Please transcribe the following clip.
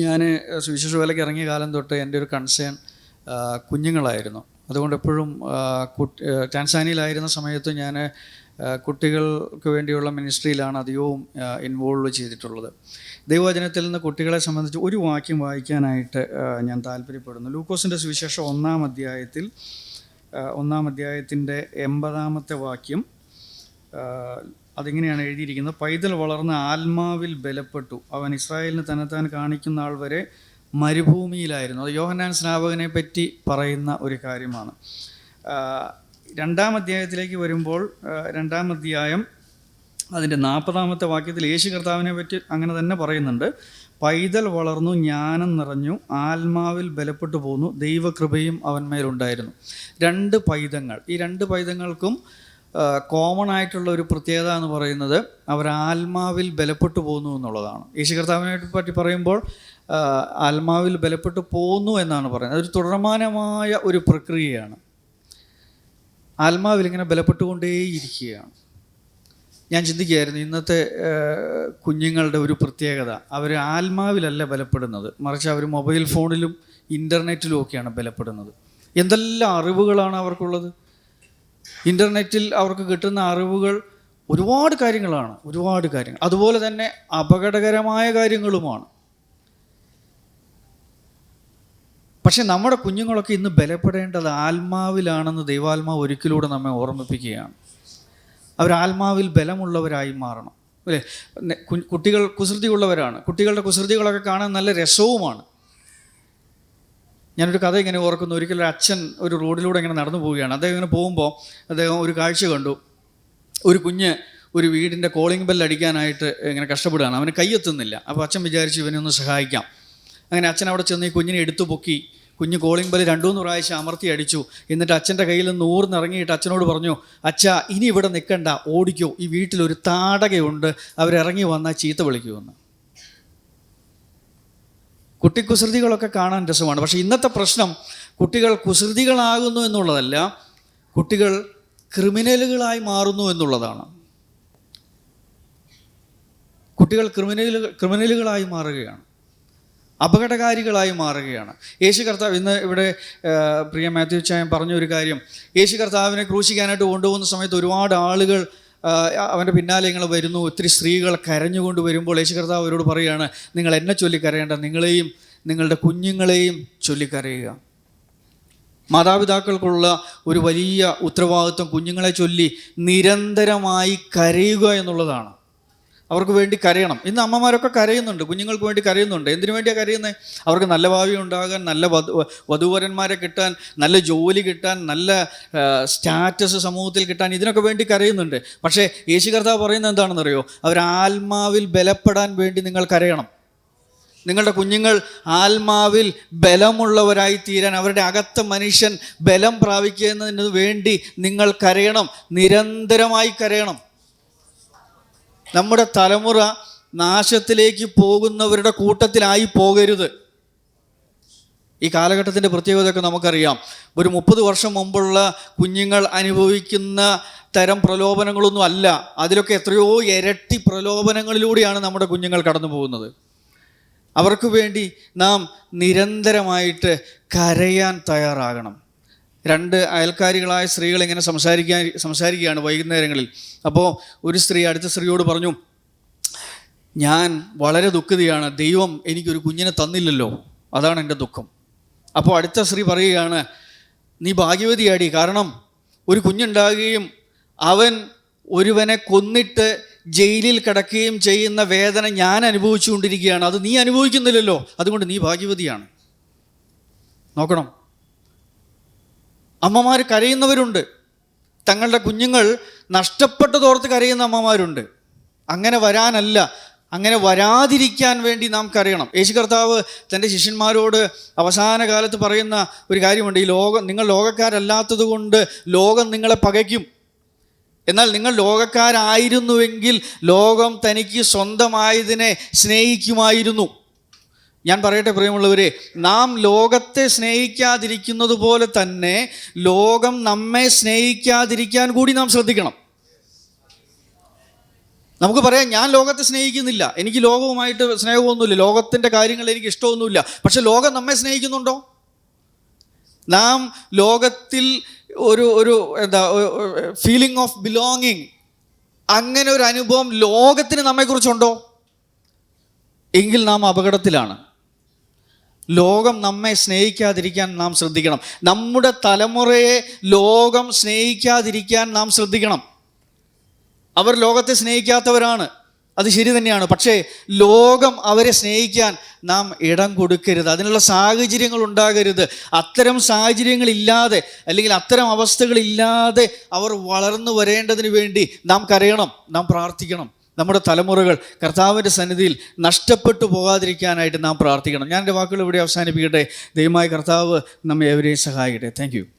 ഞാൻ സുവിശേഷ വേലയ്ക്ക് ഇറങ്ങിയ കാലം തൊട്ട് എന്റെ ഒരു കൺസേൺ കുഞ്ഞുങ്ങളായിരുന്നു. അതുകൊണ്ട് എപ്പോഴും ടാൻസാനിയിലായിരുന്ന സമയത്ത് ഞാൻ കുട്ടികൾക്ക് വേണ്ടിയുള്ള മിനിസ്ട്രിയിലാണ് അധികവും ഇൻവോൾവ് ചെയ്തിട്ടുള്ളത്. ദൈവവചനത്തിൽ നിന്ന് കുട്ടികളെ സംബന്ധിച്ച് ഒരു വാക്യം വായിക്കാനായിട്ട് ഞാൻ താല്പര്യപ്പെടുന്നു. ലൂക്കോസിന്റെ സുവിശേഷം ഒന്നാം അധ്യായത്തിൽ ഒന്നാം അധ്യായത്തിന്റെ എൺപതാമത്തെ വാക്യം അതിങ്ങനെയാണ് എഴുതിയിരിക്കുന്നത്. പൈതൽ വളർന്ന് ആത്മാവിൽ ബലപ്പെട്ടു. അവൻ ഇസ്രായേലിന് തന്നെത്താൻ കാണിക്കുന്ന ആൾ വരെ മരുഭൂമിയിലായിരുന്നു. അത് യോഹന്നാൻ സ്നാപകനെ പറ്റി പറയുന്ന ഒരു കാര്യമാണ്. രണ്ടാം അധ്യായത്തിലേക്ക് വരുമ്പോൾ രണ്ടാം അധ്യായം അതിന്റെ നാൽപ്പതാമത്തെ വാക്യത്തിൽ യേശു കർത്താവിനെ പറ്റി അങ്ങനെ തന്നെ പറയുന്നുണ്ട്. പൈതൽ വളർന്നു ജ്ഞാനം നിറഞ്ഞു ആത്മാവിൽ ബലപ്പെട്ടു പോന്നു ദൈവകൃപയും അവന്മേലുണ്ടായിരുന്നു രണ്ട് പൈതങ്ങൾ. ഈ രണ്ട് പൈതങ്ങൾക്കും കോമൺ ആയിട്ടുള്ള ഒരു പ്രത്യേകത എന്ന് പറയുന്നത് അവർ ആത്മാവിൽ ബലപ്പെട്ടു പോകുന്നു എന്നുള്ളതാണ്. യേശു കർത്താവിനെ പറ്റി പറയുമ്പോൾ ആത്മാവിൽ ബലപ്പെട്ടു പോകുന്നു എന്നാണ് പറയുന്നത്. അതൊരു തുടർമാനമായ ഒരു പ്രക്രിയയാണ്. ആത്മാവിൽ ഇങ്ങനെ ബലപ്പെട്ടുകൊണ്ടേയിരിക്കുകയാണ്. ഞാൻ ചിന്തിക്കുകയായിരുന്നു ഇന്നത്തെ കുഞ്ഞുങ്ങളുടെ ഒരു പ്രത്യേകത അവർ ആത്മാവിലല്ല ബലപ്പെടുന്നത്. മറിച്ച് അവർ മൊബൈൽ ഫോണിലും ഇന്റർനെറ്റിലും ഒക്കെയാണ് ബലപ്പെടുന്നത്. എന്തെല്ലാം അറിവുകളാണ് അവർക്കുള്ളത്? ഇന്റർനെറ്റിൽ അവർക്ക് കിട്ടുന്ന അറിവുകൾ ഒരുപാട് കാര്യങ്ങളാണ് ഒരുപാട് കാര്യങ്ങൾ. അതുപോലെ തന്നെ അപകടകരമായ കാര്യങ്ങളുമാണ്. പക്ഷെ നമ്മുടെ കുഞ്ഞുങ്ങളൊക്കെ ഇന്ന് ബലപ്പെടേണ്ടത് ആത്മാവിലാണെന്ന് ദൈവാത്മാവ് ഒരിക്കലൂടെ നമ്മെ ഓർമ്മിപ്പിക്കുകയാണ്. അവർ ആത്മാവിൽ ബലമുള്ളവരായി മാറണം. അല്ലേ? കുട്ടികൾ കുസൃതിയുള്ളവരാണ്. കുട്ടികളുടെ കുസൃതികളൊക്കെ കാണാൻ നല്ല രസവുമാണ്. ഞാനൊരു കഥ ഇങ്ങനെ ഓർക്കുന്നു. ഒരിക്കലും ഒരു അച്ഛൻ ഒരു റോഡിലൂടെ ഇങ്ങനെ നടന്നു പോവുകയാണ്. അദ്ദേഹം ഇങ്ങനെ പോകുമ്പോൾ അദ്ദേഹം ഒരു കാഴ്ച കണ്ടു. ഒരു കുഞ്ഞ് ഒരു വീടിന്റെ കോളിംഗ് ബെല്ല് അടിക്കാനായിട്ട് ഇങ്ങനെ കഷ്ടപ്പെടുകയാണ്. അവന് കൈയെത്തുന്നില്ല അപ്പോൾ അച്ഛൻ വിചാരിച്ച് ഇവനെ ഒന്ന് സഹായിക്കാം. അങ്ങനെ അച്ഛൻ അവിടെ ചെന്ന് ഈ കുഞ്ഞിനെ എടുത്തു പൊക്കി. കുഞ്ഞ് കോളിംഗ് ബെല്ല് രണ്ടു മൂന്ന് പ്രാവശ്യം അമർത്തി അടിച്ചു. എന്നിട്ട് അച്ഛന്റെ കയ്യിൽ നിന്ന് ഊർന്നിറങ്ങിയിട്ട് അച്ഛനോട് പറഞ്ഞു അച്ഛാ ഇനി ഇവിടെ നിൽക്കണ്ട. ഓടിക്കോ. ഈ വീട്ടിലൊരു താടകയുണ്ട്. അവരിറങ്ങി വന്നാൽ ചീത്ത വിളിക്കുമെന്ന്. കുട്ടി കുസൃതികളൊക്കെ കാണാൻ രസമാണ്. പക്ഷേ ഇന്നത്തെ പ്രശ്നം കുട്ടികൾ കുസൃതികളാകുന്നു എന്നുള്ളതല്ല കുട്ടികൾ ക്രിമിനലുകളായി മാറുന്നു എന്നുള്ളതാണ്. കുട്ടികൾ ക്രിമിനലുകൾ ക്രിമിനലുകളായി മാറുകയാണ്. അപകടകാരികളായി മാറുകയാണ്. യേശു കർത്താവ് ഇന്ന് ഇവിടെ പ്രിയ മാത്യു ചായം പറഞ്ഞ ഒരു കാര്യം. യേശു കർത്താവിനെ ക്രൂശിക്കാനായിട്ട് കൊണ്ടുപോകുന്ന സമയത്ത് ഒരുപാട് ആളുകൾ അവന്റെ പിന്നാലെ ഇങ്ങൾ വരുന്നു. ഒത്തിരി സ്ത്രീകൾ കരഞ്ഞുകൊണ്ട് വരുമ്പോൾ യേശു കർത്താവ് അവരോട് പറയുകയാണ് നിങ്ങൾ എന്നെ ചൊല്ലി കരയേണ്ട നിങ്ങളെയും നിങ്ങളുടെ കുഞ്ഞുങ്ങളെയും ചൊല്ലിക്കരയുക. മാതാപിതാക്കൾക്കുള്ള ഒരു വലിയ ഉത്തരവാദിത്വം കുഞ്ഞുങ്ങളെ ചൊല്ലി നിരന്തരമായി കരയുക എന്നുള്ളതാണ്. അവർക്ക് വേണ്ടി കരയണം. ഇന്ന് അമ്മമാരൊക്കെ കരയുന്നുണ്ട്. കുഞ്ഞുങ്ങൾക്ക് വേണ്ടി കരയുന്നുണ്ട്. എന്തിനു വേണ്ടിയാണ് കരയുന്നത് അവർക്ക് നല്ല ഭാവി ഉണ്ടാകാൻ നല്ല വധു വധൂവരന്മാരെ കിട്ടാൻ നല്ല ജോലി കിട്ടാൻ നല്ല സ്റ്റാറ്റസ് സമൂഹത്തിൽ കിട്ടാൻ ഇതിനൊക്കെ വേണ്ടി കരയുന്നുണ്ട്. പക്ഷേ യേശു കർത്താവ് പറയുന്നത് എന്താണെന്നറിയോ? അവർ ആത്മാവിൽ ബലപ്പെടാൻ വേണ്ടി നിങ്ങൾ കരയണം. നിങ്ങളുടെ കുഞ്ഞുങ്ങൾ ആത്മാവിൽ ബലമുള്ളവരായി തീരാൻ അവരുടെ അകത്ത മനുഷ്യൻ ബലം പ്രാപിക്കുന്നതിന് വേണ്ടി നിങ്ങൾ കരയണം. നിരന്തരമായി കരയണം. നമ്മുടെ തലമുറ നാശത്തിലേക്ക് പോകുന്നവരുടെ കൂട്ടത്തിലായി പോകരുത്. ഈ കാലഘട്ടത്തിന്റെ പ്രത്യേകതയൊക്കെ നമുക്കറിയാം. ഒരു മുപ്പത് വർഷം മുമ്പുള്ള കുഞ്ഞുങ്ങൾ അനുഭവിക്കുന്ന തരം പ്രലോഭനങ്ങളൊന്നും അല്ല. അതിലൊക്കെ എത്രയോ ഇരട്ടി പ്രലോഭനങ്ങളിലൂടെയാണ് നമ്മുടെ കുഞ്ഞുങ്ങൾ കടന്നു പോകുന്നത്. അവർക്ക് വേണ്ടി നാം നിരന്തരമായിട്ട് കരയാൻ തയ്യാറാകണം. രണ്ട് അയൽക്കാരികളായ സ്ത്രീകൾ ഇങ്ങനെ സംസാരിക്കാൻ സംസാരിക്കുകയാണ് വൈകുന്നേരങ്ങളിൽ. അപ്പോൾ ഒരു സ്ത്രീ അടുത്ത സ്ത്രീയോട് പറഞ്ഞു ഞാൻ വളരെ ദുഃഖിതയാണ്. ദൈവം എനിക്കൊരു കുഞ്ഞിനെ തന്നില്ലല്ലോ. അതാണ് എന്റെ ദുഃഖം. അപ്പോൾ അടുത്ത സ്ത്രീ പറയുകയാണ് നീ ഭാഗ്യവതിയാടി. കാരണം ഒരു കുഞ്ഞുണ്ടാകുകയും അവൻ ഒരുവനെ കൊന്നിട്ട് ജയിലിൽ കിടക്കുകയും ചെയ്യുന്ന വേദന ഞാൻ അനുഭവിച്ചുകൊണ്ടിരിക്കുകയാണ്. അത് നീ അനുഭവിക്കുന്നില്ലല്ലോ. അതുകൊണ്ട് നീ ഭാഗ്യവതിയാണ്. നോക്കണം. അമ്മമാർ കരയുന്നവരുണ്ട്. തങ്ങളുടെ കുഞ്ഞുങ്ങൾ നഷ്ടപ്പെട്ടതോർത്ത് കരയുന്ന അമ്മമാരുണ്ട്. അങ്ങനെ വരാനല്ല അങ്ങനെ വരാതിരിക്കാൻ വേണ്ടി നാം കരയണം. യേശു കർത്താവ് തന്റെ ശിഷ്യന്മാരോട് അവസാന കാലത്ത് പറയുന്ന ഒരു കാര്യമുണ്ട്. ഈ ലോകം നിങ്ങൾ ലോകക്കാരല്ലാത്തത് കൊണ്ട് ലോകം നിങ്ങളെ പകയ്ക്കും. എന്നാൽ നിങ്ങൾ ലോകക്കാരായിരുന്നുവെങ്കിൽ ലോകം തനിക്ക് സ്വന്തമായതിനെ സ്നേഹിക്കുമായിരുന്നു. ഞാൻ പറയട്ടെ പ്രിയമുള്ളവരെ നാം ലോകത്തെ സ്നേഹിക്കാതിരിക്കുന്നത് പോലെ തന്നെ ലോകം നമ്മെ സ്നേഹിക്കാതിരിക്കാൻ കൂടി നാം ശ്രദ്ധിക്കണം. നമുക്ക് പറയാം ഞാൻ ലോകത്തെ സ്നേഹിക്കുന്നില്ല. എനിക്ക് ലോകവുമായിട്ട് സ്നേഹമൊന്നുമില്ല. ലോകത്തിന്റെ കാര്യങ്ങൾ എനിക്ക് ഇഷ്ടമൊന്നുമില്ല. പക്ഷെ ലോകം നമ്മെ സ്നേഹിക്കുന്നുണ്ടോ? നാം ലോകത്തിൽ ഒരു ഒരു എന്താ ഫീലിംഗ് ഓഫ് ബിലോങ്ങിങ് അങ്ങനെ ഒരു അനുഭവം ലോകത്തിന് നമ്മെക്കുറിച്ചുണ്ടോ? എങ്കിൽ നാം അപകടത്തിലാണ്. ലോകം നമ്മെ സ്നേഹിക്കാതിരിക്കാൻ നാം ശ്രദ്ധിക്കണം. നമ്മുടെ തലമുറയെ ലോകം സ്നേഹിക്കാതിരിക്കാൻ നാം ശ്രദ്ധിക്കണം. അവർ ലോകത്തെ സ്നേഹിക്കാത്തവരാണ്. അത് ശരി തന്നെയാണ്. പക്ഷേ ലോകം അവരെ സ്നേഹിക്കാൻ നാം ഇടം കൊടുക്കരുത്. അതിനുള്ള സാഹചര്യങ്ങൾ ഉണ്ടാകരുത്. അത്തരം സാഹചര്യങ്ങളില്ലാതെ അല്ലെങ്കിൽ അത്തരം അവസ്ഥകളില്ലാതെ അവർ വളർന്നു വരേണ്ടതിന് വേണ്ടി നാം കരയണം. നാം പ്രാർത്ഥിക്കണം. നമ്മുടെ തലമുറകൾ കർത്താവിന്റെ സന്നിധിയിൽ നഷ്ടപ്പെട്ടു പോകാതിരിക്കാനായിട്ട് നാം പ്രാർത്ഥിക്കണം. ഞാൻ എന്റെ വാക്കുകൾ ഇവിടെ അവസാനിപ്പിക്കട്ടെ. ദൈവമായ കർത്താവ് നമ്മെ എവരെയും സഹായിക്കട്ടെ. താങ്ക്